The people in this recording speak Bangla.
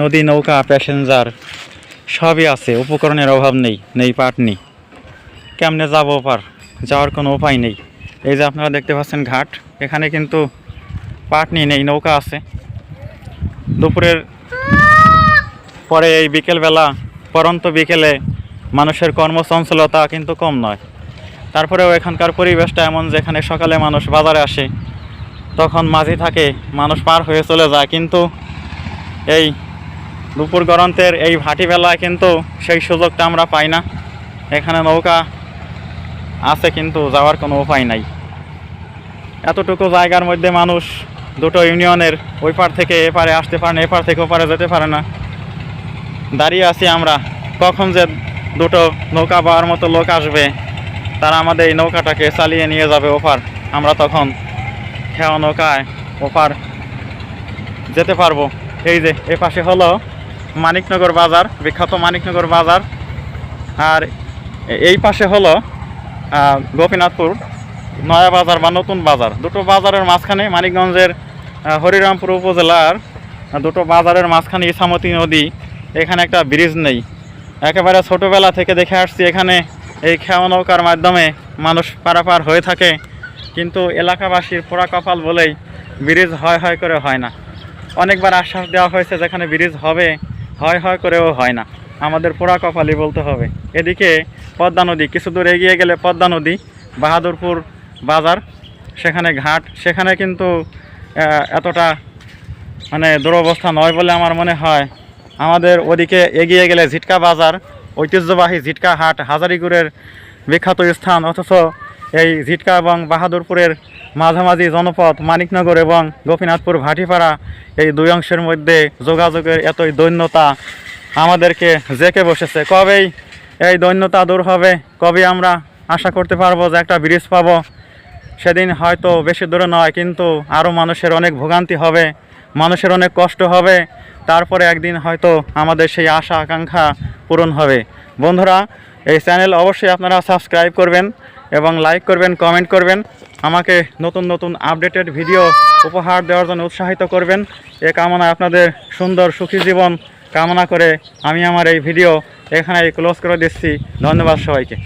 নদী, নৌকা, প্যাসেঞ্জার, সবই আছে। উপকরণের অভাব নেই নেই পাটনি কেমনে যাব পার যাওয়ার কোনো উপায় নেই। এই যে আপনারা দেখতে পাচ্ছেন ঘাট, এখানে কিন্তু পাটনি নেই, নৌকা আছে। দুপুরের পরে এই বিকেলবেলা, পরন্ত বিকেলে মানুষের কর্মচঞ্চলতা কিন্তু কম নয়। তারপরেও এখানকার পরিবেশটা এমন যেখানে সকালে মানুষ বাজারে আসে, তখন মাঝি থাকে, মানুষ পার হয়ে চলে যায়। কিন্তু এই দুপুর গরন্তের এই ভাটি বেলায় কিন্তু সেই সুযোগটা আমরা পাই না। এখানে নৌকা আছে কিন্তু যাওয়ার কোনো উপায় নাই। এতটুকু জায়গার মধ্যে মানুষ দুটো ইউনিয়নের ওই পার থেকে এপারে আসতে পারে না এপার থেকে ওপারে যেতে পারে না। দাঁড়িয়ে আছি আমরা। কখন যে দুটো নৌকা পাওয়ার মতো লোক আসবে, তারা আমাদের এই নৌকাটাকে চালিয়ে নিয়ে যাবে ওপার আমরা তখন খেওয়া নৌকায় ওপার যেতে পারব। এই যে, এ পাশে হলো মানিকনগর বাজার, বিখ্যাত মানিকনগর বাজার। আর এই পাশে হলো গোপীনাথপুর, নয়া বাজার বা নতুন বাজার। দুটো বাজারের মাঝখানে মানিকগঞ্জের হরিরামপুর উপজেলার দুটো বাজারের মাঝখানে ইসামতি নদী। এখানে একটা ব্রিজ নেই। একেবারে ছোটোবেলা থেকে দেখে আসছি এখানে এই খেওয়া নৌকার মাধ্যমে মানুষ পারাপার হয়ে থাকে। কিন্তু এলাকাবাসীর পোড়া কপাল বলেই ব্রিজ হয় হয় করে হয় না। অনেকবার আশ্বাস দেওয়া হয়েছে যেখানে ব্রিজ হবে হয় হয় করেও হয় না। আমাদের পোড়া কপালি বলতে হবে। এদিকে পদ্মা নদী, কিছু দূর এগিয়ে গেলে পদ্মা নদী, বাহাদুরপুর বাজার, সেখানে ঘাট, সেখানে কিন্তু এতটা মানে দুরবস্থা নয় বলে আমার মনে হয়। আমাদের ওদিকে এগিয়ে গেলে ঝিটকা বাজার, ঐতিহ্যবাহী ঝিটকা হাট, হাজারিগুড়ের বিখ্যাত স্থান, অথচ এই ঝিটকা এবং বাহাদুরপুরের মাঝামাঝি জনপথ মানিকনগর এবং গোপীনাথপুর ভাটিপাড়া এই দুই অংশের মধ্যে যোগাযোগের এতই দৈন্যতা আমাদেরকে জেকে বসেছে। কবেই এই দৈন্যতা দূর হবে? কবে আমরা আশা করতে পারব যে একটা ব্রিজ পাবো? সেদিন হয়তো বেশি দূরে নয়, কিন্তু আরও মানুষের অনেক ভোগান্তি হবে, মানুষের অনেক কষ্ট হবে। তারপরে একদিন হয়তো আমাদের সেই আশা আকাঙ্ক্ষা পূরণ হবে। বন্ধুরা, এই চ্যানেল অবশ্যই আপনারা সাবস্ক্রাইব করবেন। এবং লাইক করবেন কমেন্ট করবেন। আমাকে নতুন নতুন আপডেটেড ভিডিও উপহার দেওয়ার জন্য উৎসাহিত করবেন। এ কামনায় আপনাদের সুন্দর সুখী জীবন কামনা করে আমি আমার এই ভিডিও এখানেই ক্লোজ করে দিচ্ছি। ধন্যবাদ সবাইকে।